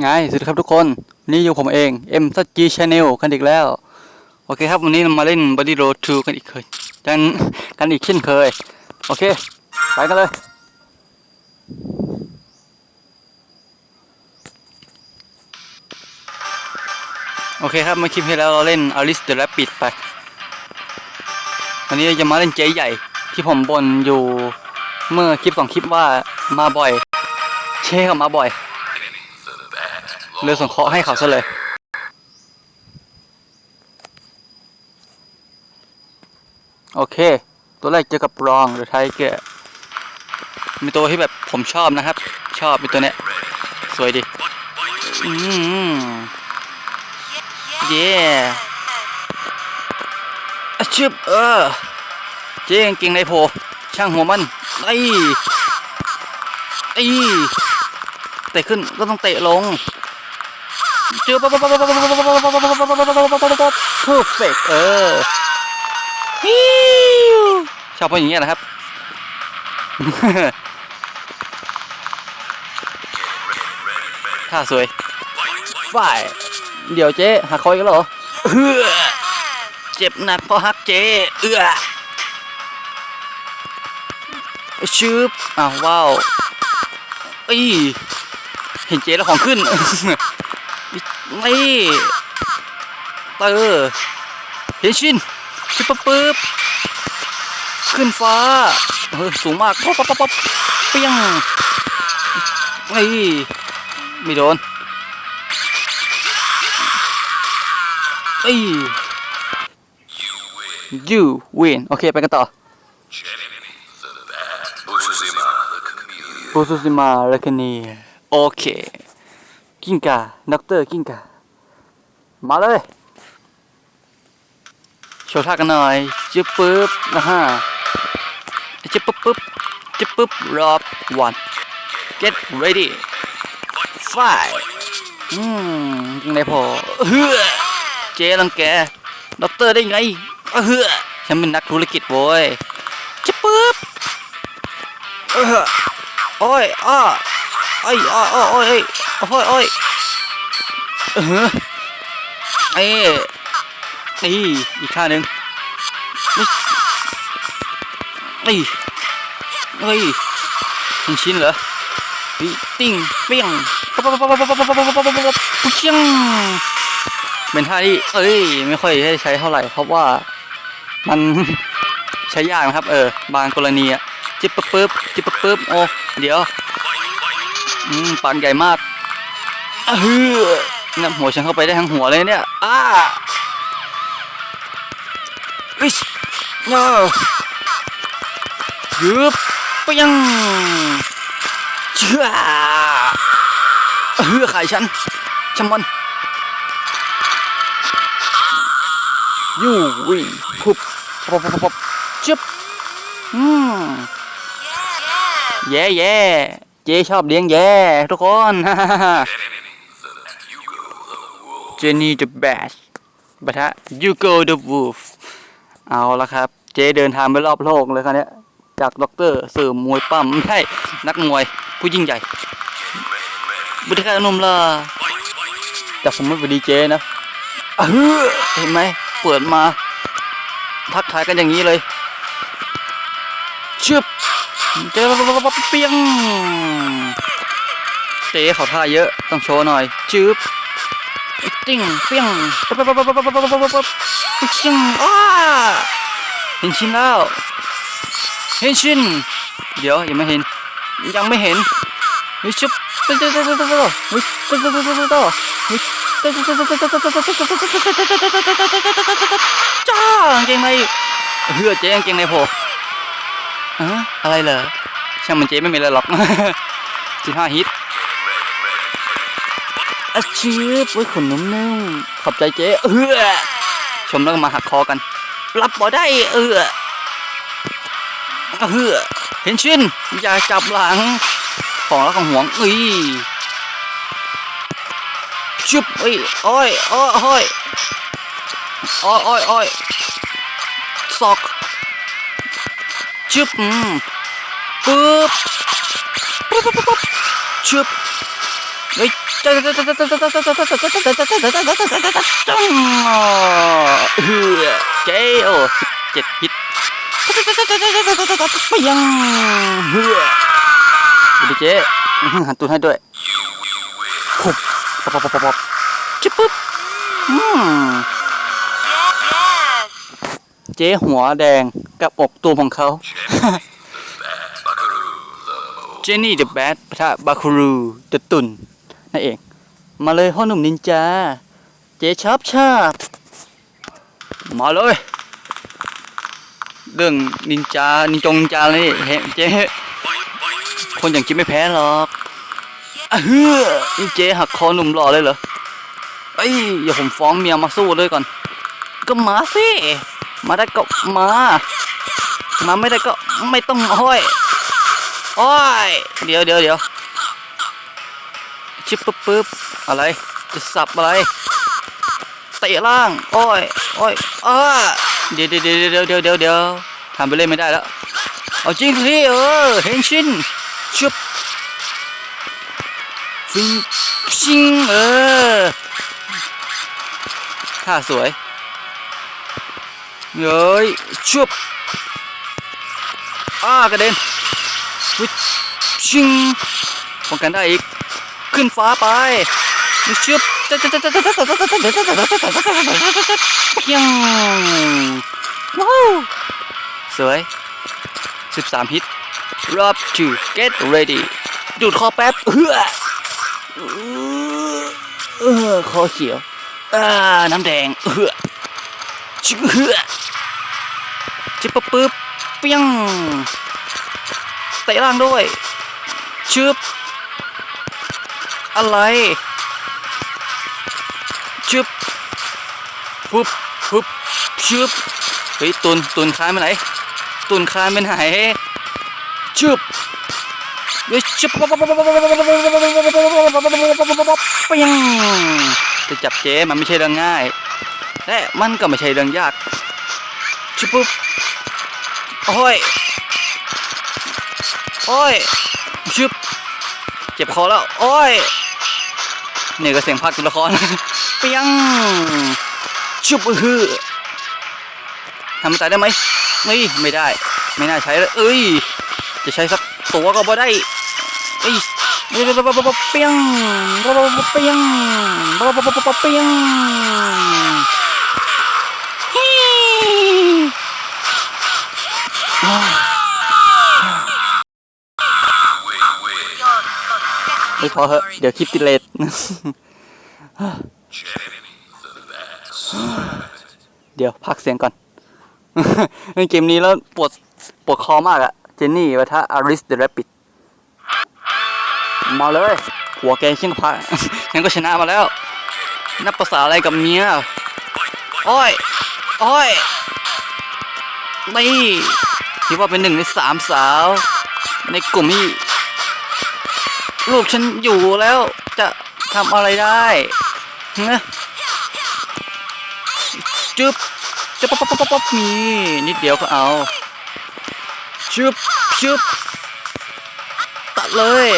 ไงสวัสดีครับทุกคนวันนี่อยู่ผมเอง M ซั G Channel กันอีกแล้ว โอเคครับ วันนี้มาเล่น Body Road 2 กันอีกเคยกันกันอีกเช่นเคย โอเค ไปกันเลย โอเคครับเมื่อคลิปที่แล้วเราเล่น Alice the Rabbit ไป วันนี้เราจะมาเล่นเจ๊ใหญ่ที่ผมบ่นอยู่เมื่อคลิปสองคลิปว่ามาบ่อย เช่เขามาบ่อย เลยส่งเคราะห์ให้เขาซะเลย โอเค ตัวแรกเจอกับรองหรือไทเกอร์มีตัวที่แบบผมชอบนะครับ ชอบเป็นตัวเนี้ย สวยดิอืมเย้อะชึบเออ เจ๊งเก่งในโพ ช่างหัวมันไอ้ไอ้เตะขึ้นก็ต้องเตะลง เจอปั๊บปั๊บปั๊บปั๊บปั๊บปั๊บปั๊บปั๊บปั๊บปั๊บปั๊บปั๊บปั๊บเพอร์เฟกเออฮิวชอบเพราะอย่างเงี้ยนะครับท่าสวยฝ่ายเดี๋ยวเจ๊หักคอยกันเหรอเอื้อเจ็บหนักเพราะฮักเจ๊เอื้อชืบอ้าวว้าวอีเห็นเจ๊แล้วของขึ้น นี่เตอร์เฮนชินชิปปะปึ๊บขึ้นฟ้าเฮ้ยสูงมากป๊อปป๊อปป๊อปป๊อปเปี้ยงนี่ไม่โดนเอ้ย you win โอเค ไปกันต่อ Busuzima, the chameleon. โบซูซิมาเลคนีโอเค กิ้งกาด็อกเตอร์กิ้งกามาเลย โชว์ท่ากันหน่อยจึ๊บปึ๊บนะฮะจึ๊บปึ๊บปึ๊บจึ๊บปึ๊บรอบ one get ready five อืมยังไงพอเฮือเจรังแกด็อกเตอร์ได้ไงเฮือฉันเป็นนักธุรกิจโว้ยจึ๊บปึ๊บเออโอ้ยอ้อโอ้อ้ออ้อโอ้ย โอ้ยโอ้ยเออเอ้นี่อีกท่าหนึ่งนี่นี่เฮ้ยเป็นชิ้นเหรอติ้งเปี้ยงปั๊บปั๊บปั๊บปั๊บปั๊บปั๊บปั๊บปั๊บปั๊บปั๊บปั๊บเปี้ยงเป็นท่าที่เอ้ยไม่ค่อยได้ใช้เท่าไหร่เพราะว่ามันใช้ยากนะครับ เออ บางกรณีอะจิบปึ๊บปึ๊บจิบปึ๊บปึ๊บโอ้เดี๋ยวอืมปากใหญ่มาก อะฮือนับหัวฉันเข้าไปได้ทั้งหัวเลยเนี่ย อ้าอิชเนอยืบไปยังเชื่อเฮือขายฉันช่างมันยูวิ่งพุบปบปบปบจึ๊บอืมแย่แย่เจ๊ชอบเลี้ยงแย่ทุกคนฮ่าฮ่าฮ่า Jenny the Bash ปะทะ You Go the Wolf เอาละครับ เจ๊เดินทางไปรอบโลกเลยครับเนี้ยจากด็อกเตอร์สื่อมวยปั้มไม่ใช่นักมวยผู้ยิ่งใหญ่บุตรการนมล่ะแต่ผมไม่เป็นดีเจนะเห็นไหมเปิดมา ทักทายกันอย่างนี้เลยชึบเจอเปียงเจ๊เขาท่าเยอะต้องโชว์หน่อยจึบ ติ้งเปียงปั๊บปั๊บปั๊บปั๊บปั๊บปั๊บปั๊บปั๊บจึงอ้าเห็นชิ้นแล้วเห็นชิ้นเดี๋ยวยังไม่เห็น ยังไม่เห็นเฮ้ยชึบตึ๊ดตึ๊ดตึ๊ดตึ๊ดตึ๊ดเฮ้ยตึ๊ดตึ๊ดตึ๊ดตึ๊ดตึ๊ดเฮ้ยตึ๊ดตึ๊ดตึ๊ดตึ๊ดตึ๊ดตึ๊ดตึ๊ดตึ๊ดตึ๊ดตึ๊ดตึ๊ดตึ๊ดตึ๊ดตึ๊ดตึ๊ดตึ๊ดจ้าเก่งในเฮือเจ๊เก่งในโผล่อะอะไรเหรอช่างมันเจ๊ไม่มีอะไรหรอกสิบห้าฮิต อาชีพไว้ขนนุ่มนึ่งขอบใจเจ๊เออชมแล้วก็มาหักคอกัน รับบ่ได้เออเออเห็นชินอย่าจับหลัง ของแล้วของห่วงเอ้ยชุบเอ้ยโอ้ยโอ้ยโอ้ยโอ้ยโอ้ยโอ้ยศอกชุบอืมปึ๊บปึ๊บปึ๊บปึ๊บชึบ เจ๊เจ๊โอ้เจ็ดฮิตไปยังเฮ้ยดูเจ๊หันตูนให้ด้วยหุบป๊บป๊บป๊บป๊บชิบปุ๊บเจ๊หัวแดงกับอกตัวของเขาเจนี่เดอะแบทปะทะบาคูรูเดอะตุน นั่นเอง มาเลยพ่อหนุ่มนินจา เจ๊ชอบชอบมาเลย เรื่องนินจา นินจงนินจาเลยเฮ้เจ๊คนอย่างจิ๊บไม่แพ้หรอกอะเฮ้อนี่เจ๊หักคอหนุ่มหล่อเลยเหรอเอ้ยอย่าผมฟ้องเมียมาสู้เลยก่อน ก็มาสิ มาได้ก็มา มาไม่ได้ก็ไม่ต้องห้อย โอ้ย เดี๋ยวเดี๋ยวเดี๋ยว ชิบปึ๊บปึ๊บอะไรจะสับอะไรเตะล่างโอ้ยโอ้ยอ้าเดี๋ยวเดี๋ยวเดี๋ยวเดี๋ยวเดี๋ยวเดี๋ยวเดี๋ยวทำไปเล่นไม่ได้แล้วเอาจริงสิเออเห็นชินชุบฟิงชิงเออท่าสวยเย้ยชุบอ้ากระเด็นวิชิงป้องกันได้อีก ขึ้นฟ้าไปมีชึบเพียงว้าวสวยสิบสามฮิตรอบ to get ready ดูดคอแป๊บเฮ้อเออคอเขียวอ่าน้ำแดงเฮ้อชิบเฮ้อชิบปึ๊บปึ๊บเปียงเตะล่างด้วยชึบ อะไรชึบปุ๊บปุ๊บชึบเฮ้ยตุนตุนคานไปไหนตุนคานไปไหนชึบเฮ้ยชึบปยังจะจับเจ๊มันไม่ใช่เรื่องง่ายและมันก็ไม่ใช่เรื่องยากชึบปุ๊บโอ้ยโอ้ยชึบเจ็บคอแล้วโอ้ย นี่ก็เสียงพากตัวละครเปียงชึบฮือทำมันตายได้ไหมไม่ไม่ได้ ไม่น่าใช้เลยเอ้ย จะใช้สักตัวก็บ่ได้เอ้ยเปียงเปียงเปียงฮิอ้าว Win, ไม่พอเหอะเดี๋ยวคลิปติดเลทเดี๋ยวพักเสียงก่อนเล่นเกมนี้แล้วปวดปวดคอมากอะเจนนี่ปะทะอาริสเดอะแรปปิดมาเลย หัวแกงเชียงพางั้นก็ชนะมาแล้ว นับภาษาอะไรกับเมียโอ้ย โอ้ย นี่คิดว่าเป็นหนึ่งในสามสาว ในกลุ่มที่ ลูกฉันอยู่แล้วจะทำอะไรได้ฮะจึ๊บจะป๊บป๊บป๊บป๊บนี่นิดเดียวก็เอาชึบชึบตัดเลย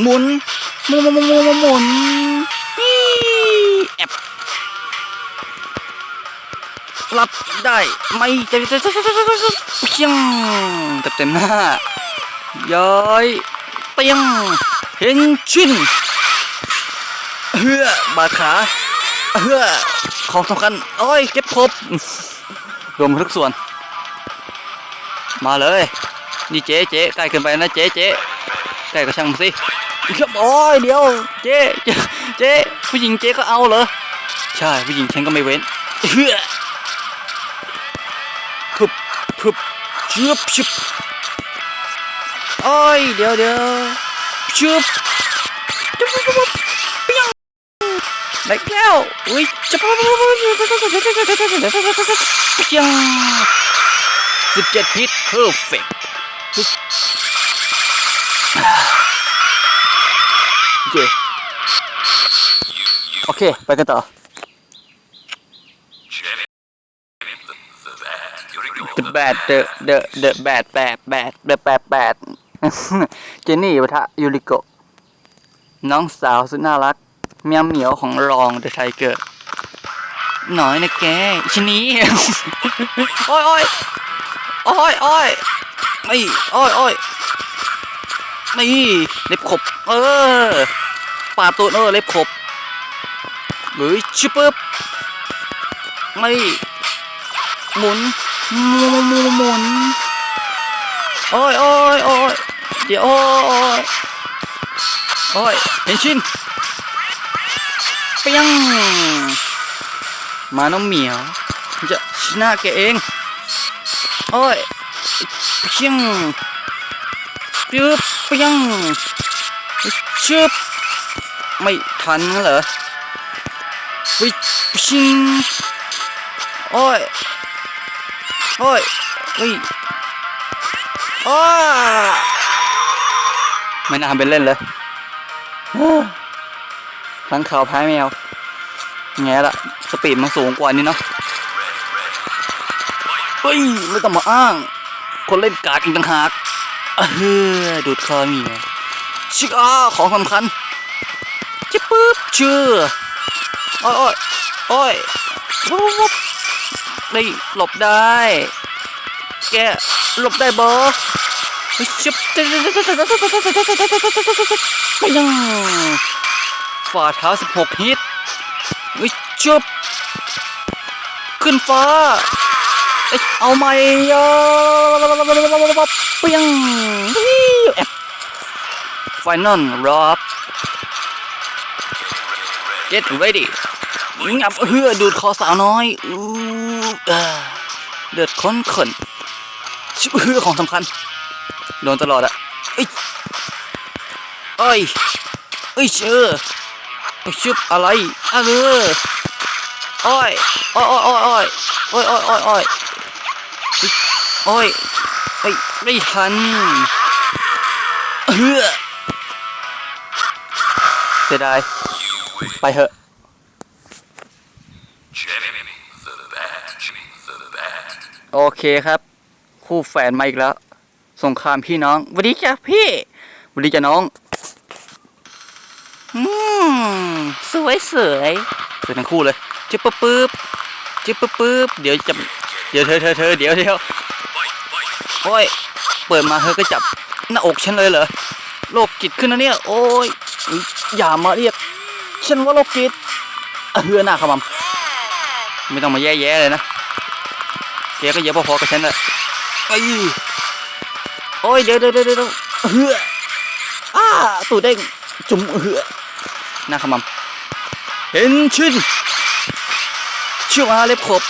หมุนหมุนหมุนหมุนหมุนหมุนนี่แอบรับได้ไม่จะจะจะจะจะจะจะเพียงเต็มเต็มหน้าย้อย เปียงเห็นชินเฮือบาดขาเฮือของสำคัญโอ้ยเก็บครบรวมทุกส่วน มาเลย นี่เจ๊เจ๊ใกล้เกินไปนะเจ๊เจ๊ใกล้ก็ช่างสิครับโอ้ยเดี๋ยวเจ๊เจ๊เจ๊ผู้หญิงเจ๊ก็เอาเหรอใช่ผู้หญิงฉันก็ไม่เว้นเฮือพึบพึบชึบชึบ โอ้ย เดี๋ยวเดี๋ยวชึบจุ๊บจุ๊บปิ้งได้แก้วอุ้ยจะปุ๊บปุ๊บปุ๊บปิ้งสิบเจ็ดพิษเพอร์เฟกต์โอเคโอเค ไปกันต่อ the bad the the the bad bad bad the bad bad เจนนี่ปะทะยูริโกะน้องสาวสุดน่ารักเมียเหมียวของรองเดอะไทเกอร์หน่อยนะแกชะนี้โอ้ยโอ้ยโอ้ยโอ้ยไม่โอ้ยโอ้ยนี่เล็บขบ เออปาดตัวเออเล็บขบหรือชิบปึ๊บไม่หมุนหมุนหมุนหมุนโอ้ยโอ้ยโอ้ย เดี๋ยวโอ้ยโอ้ยเห็นชินเปียงมาน้องเหมียวจะชนะแกเอง โอ้ยเปียงปึ๊บเปียงชึบไม่ทันเหรอวิชิงโอ้ยโอ้ยเฮ้ยอ้ ไม่น่าทำเป็นเล่นเลยทั้งข่าวแพ้แมวแง่ละสปีดมันสูงกว่านี้เนาะเฮ้ยไม่ต้องมาอ้าง คนเล่นการ์ดอีกต่างหากเออดูดคอมียชิกอ้าของสำคัญจิ๊บปึ๊บเชื่อโอ้ยโอ้ยโอ้ยวุบวุบนี่หลบได้ แกหลบได้บอ ชิบไปยังฝ่าเท้าสิบหกฮิตเฮ้ยชิบขึ้นฟ้า เอ้เอาไหมอะเปียงแอบไฟนอลรอบ get ready งับเฮือดูดคอสาวน้อยอู้เอ่อเลือดข้นขนชิบเฮือของสำคัญ โดนตลอดอะเอ้ยเอ้ยเอ้ยเชื่ออชุบอะไรอะเออโอ้ยโอ้ยโอ้ยโอ้ยโอ้ยโอ้ยโอ้ยโอ้ยอ้อยไม่ไม่ทันเฮือเสียดายไปเถอะโอเคครับ คู่แฝดมาอีกแล้ว สงครามพี่น้องสวัสดีจ้ะพี่สวัสดีจ้ะน้องอืมสวยสวยสวยทั้งคู่เลยจิ๊บปึ๊บปึ๊บจิ๊บปึ๊บปึ๊บเดี๋ยวจะเดี๋ยวเธอเธอเธอเดี๋ยวเดี๋ยวโอ้ยเปิดมาเธอก็จับหน้าอกฉันเลยเหรอโรคจิตขึ้นนะเนี่ย โอ้ยอุ๊ยอย่ามาเรียกฉันว่าโรคจิตอะเฮือหน้าขมำไม่ต้องมาแย่ๆเลยนะแกก็เยอะพอๆกับฉันเลยไอ้ย โอ้ยเดี๋ยวเดี๋ยวเดี๋ยวเดี๋ยวเหืออ้าตูดเด้งจุ่มเหือหน้าขมำเห็นชินชื่อมาเล็บขบ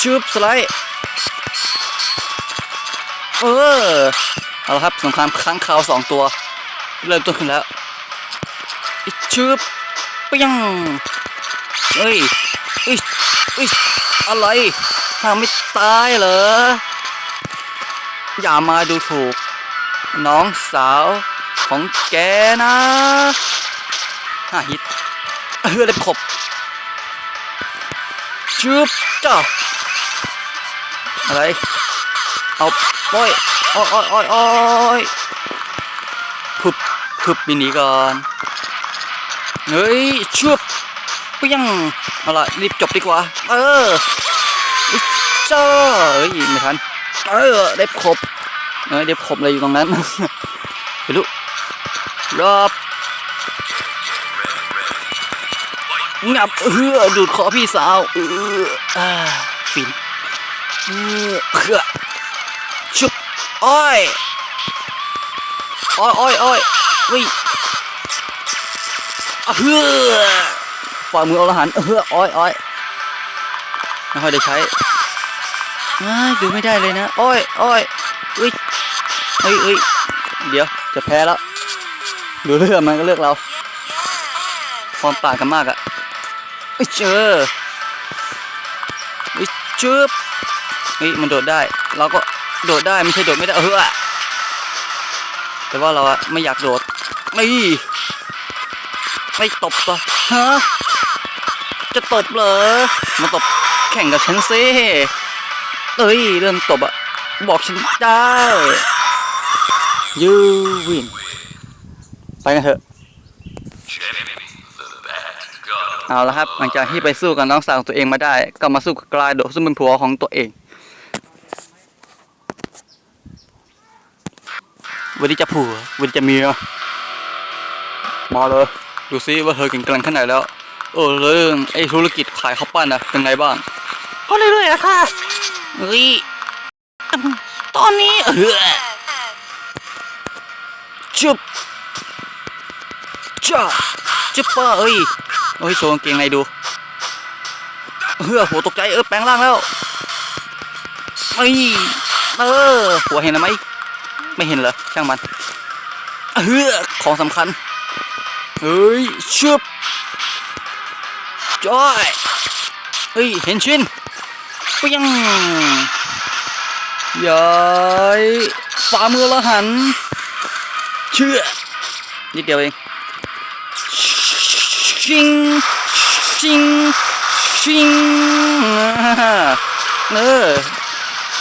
ชืบสไลด์เออเอาละครับสงครามค้างคาวสองตัว เริ่มต้นขึ้นแล้วอิชืบปี้งเฮ้ยเฮ้ยเฮ้ยอะไรทำไม่ตายเหรอ อย่ามาดูถูก น้องสาวของแกนะห้าฮิตเออเล็บขบชุบจ้าอะไร เอาโอ้ยโอ้ยโอ้ยโอ้ยโอ้ยพึบพึบบินหนีก่อนเฮ้ยชุบเปี้ยงเอาล่ะรีบจบดีกว่า เอออิจ้าเอ้ยไม่ทัน เออเด็บขบเออเด็บขบอะไรอยู่ตรงนั้นไปดูรอบงับเฮือดูดคอพี่สาวเอออ่าฟินเออเฮือชุบอ้อยอ้อยอ้อยอ้อยวิอะเฮือฝ่ามืออรหันเฮืออ้อยอ้อยไม่ค่อยได้ใช้ ดูไม่ได้เลยนะ โอ้อยอ้อยอุ้ยเอ้ยเอ้ยเดี๋ยวจะแพ้แล้ว ดูเรื่องมันก็เลือกเราความต่างกันมากอะเอ้ยเจอเอ้ยจึ๊บเฮ้ยมันโดดได้ เราก็โดดได้ไม่ใช่โดดไม่ได้เออแต่ว่าเราอะไม่อยากโดดไม่ไม่ตบต่อฮะจะตบเหรอมาตบแข่งกับฉันซิ เอ้ย เรื่องตบอะบอกฉันได้ you win ไปกันเถอะ เอาละครับ หลังจากที่ไปสู้กับน้องสาวตัวเองมาได้ ก็มาสู้กับกลายโดซึ่งเป็นผัวของตัวเอง วันนี้จะผัว วันนี้จะเมียมาเลย ดูซิว่าเธอเก่งกลังแค่ไหนแล้ว เออเรื่องไอ้ธุรกิจขายข้าวปั้นนะเป็นไงบ้าง ก็เรื่อยๆนะค่ะ เฮ้ย ตอนนี้เออจุบจ้าจุบป้าเอ้ยเฮ้ยโชว์กางเกงในดูเฮ้อหัวตกใจเออแปลงร่างแล้วเอ้ยเออหัวเห็นไหมไม่เห็นเหรอช่างมันเฮ้อของสำคัญเฮ้ยชุบจอยเฮ้ยเห็นชิน ปียงย้ายฝ่ามือละหัน เชื่อ นิดเดียวเองชิงชิงชิงเออ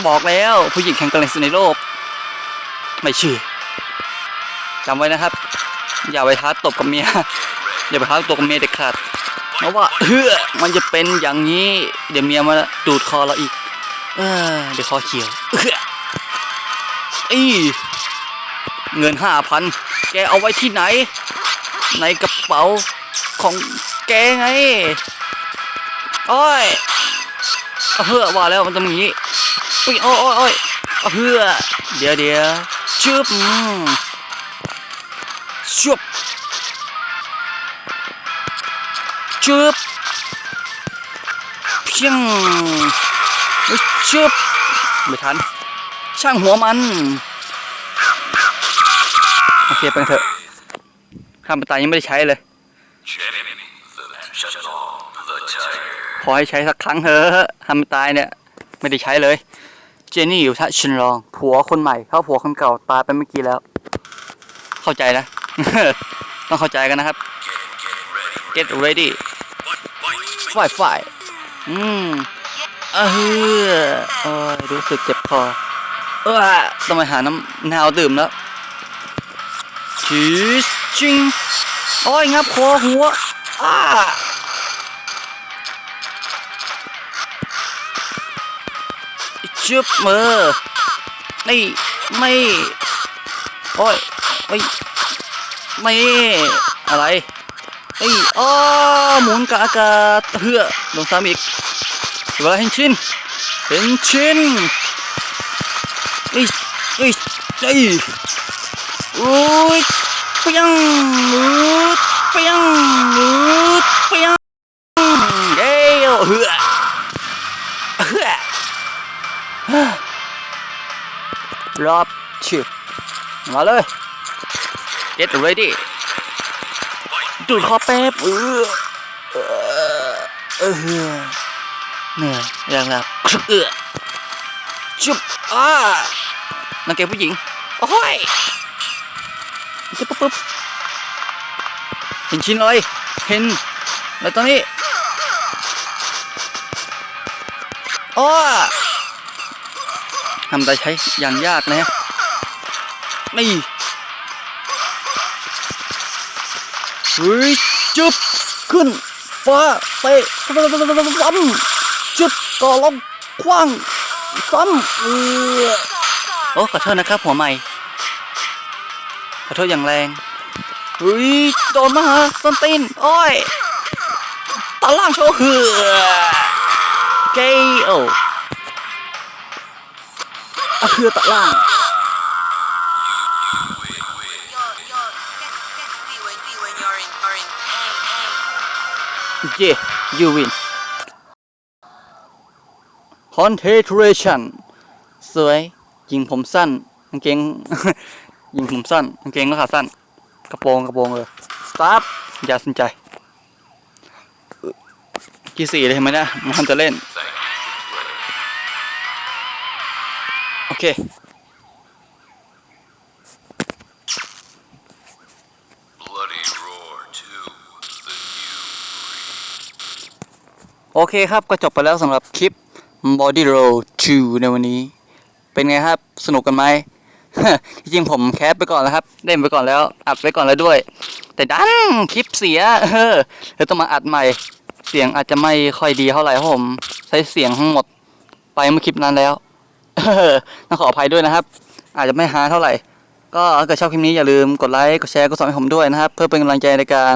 บอกแล้วผู้หญิงแข็งแกร่งสุดในโลก ไม่เชื่อจำไว้นะครับ อย่าไปท้าตบกับเมีย อย่าไปท้าตบกับเมียเด็ดขาด เพราะว่าเฮ้อมันจะเป็นอย่างนี้ เดี๋ยวเมียมาดูดคอเราอีก เออเดี๋ยวคอเขียวเอ้ออีเงินห้าพันแกเอาไว้ที่ไหน ในกระเป๋าของแกไงโอ้ยเอาเพื่อว่าแล้วมันจะมีอย่างนี้อุ๊ยโอ้ยโอ้ยโอ้ยเอเพื่อเดี๋ยวเดี๋ยวชุบชุบ ชุบเพียงเฮ้ยชุบไม่ทัน ช่างหัวมัน โอเคไปกันเถอะข้ามไปตายยังไม่ได้ใช้เลย Jenny the Bat shut on the tiger. ขอให้ใช้สักครั้งเถอะทำตายเนี่ย ไม่ได้ใช้เลย เจนนี่อยู่ท่าชินรอง ผัวคนใหม่เขาผัวคนเก่าตายไปเมื่อกี้แล้ว เข้าใจนะ ต้องเข้าใจกันนะครับ Get get ready. ฝ่ายฝ่ายอืมเออเออรู้สึกเจ็บคอเออต้องไปหาน้ำนาวดื่มแล้วชีสจิงโอ้ยงับคอหัวอ้าชึบมือไม่ไม่โอ้ยเอ้ยไม่อะไร ấy ô, muốn cả cả hựa đồng sao mịt và hành chín hành chín ấy ấy ấy ui piang lút piang lút piang đây hựa hựa lọp, chịu. Vào lên get ready. ดูดคอแป๊บเออเออเออเหนื่อยแรงแล้วเออจุบอ้านังเกงผู้หญิงโอ้ยจุบปุ๊บปุ๊บเห็นชิ้นเลยเห็นแล้วตอนนี้อ้อทำได้ใช้อย่างยากนะฮะนี่ เฮ้ยจุบขึ้นฟ้าเตะซ้ำจุบก็ลงคว้างซ้ำเออโอ้ขอโทษนะครับหัวใหม่ ขอโทษอย่างแรงเฮ้ยโดนมาฮะส้นตีนโอ้ยตาล่างโชว์เหือเกโออะคือตะล่าง ย่ you win concentration สวยยิงผมสั้นกางเกงยิงผมสั้นกางเกงก็ขาสั้น กระโปรงกระโปรงเลย stop อย่าสนใจกี่สี่เลยเห็นไหมนะมันจะเล่น โอเค Bloody roar to the new โอเคครับก็จบไปแล้วสำหรับคลิป Body Roll 2 ในวันนี้ เป็นไงครับ สนุกกันไหม จริงๆผมแคปไปก่อนแล้วครับ เล่นไปก่อนแล้ว อัดไว้ก่อนแล้วด้วย แต่ดันคลิปเสีย เออเลยต้องมาอัดใหม่ เสียงอาจจะไม่ค่อยดีเท่าไหร่ครับผม ใช้เสียงทั้งหมด ไปเมื่อคลิปนั้นแล้วต้องขออภัยด้วยนะครับ อาจจะไม่ฮาเท่าไหร่ ก็ถ้าเกิดชอบคลิปนี้อย่าลืมกดไลค์ กดแชร์ กดซับให้ผมด้วยนะครับ เพื่อเป็นกำลังใจในการ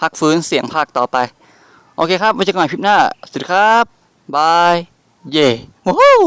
พักฟื้นเสียงภาคต่อไป โอเคครับไว้เจอกันใหม่คลิปหน้า สวัสดีครับ บาย เย่ว้าว